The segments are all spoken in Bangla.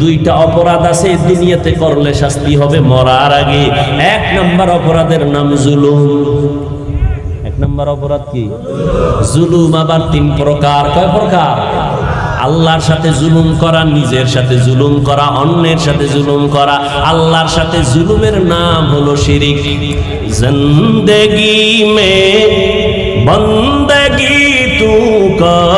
দুইটা অপরাধ আছে, দুনিয়াতে করলে শাস্তি হবে মরার আগে। এক নাম্বার অপরাধের নাম জুলুম। এক নাম্বার অপরাধ কি? জুলুম আবার তিন প্রকার। কয় প্রকার? আল্লাহর সাথে জুলুম করা, নিজের সাথে জুলুম করা, অন্যের সাথে জুলুম করা। আল্লাহর সাথে জুলুমের নাম হলো শিরিক। জিন্দেগি মে বন্দগি তু কর।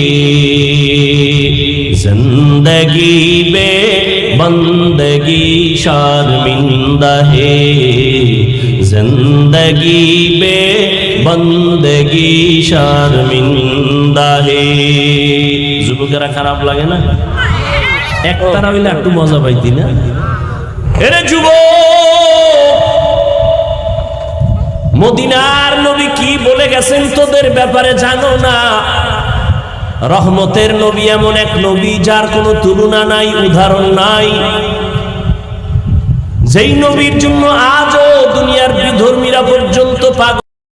জিন্দগি বে বন্দগি শর্মিন্দা হে। জিন্দগি বে বন্দগি শর্মিন্দা হে। যুবকেরা খারাপ লাগে না? এক একতারা হইলে একটু মজা পাইতি না? এরে যুব মদিনার নবী কি বলে গেছেন তোদের ব্যাপারে জানো না? রহমতের নবী এমন এক নবী যার কোনো তুলনা নাই, উদাহরণ নাই। যেই নবীর জন্য আজও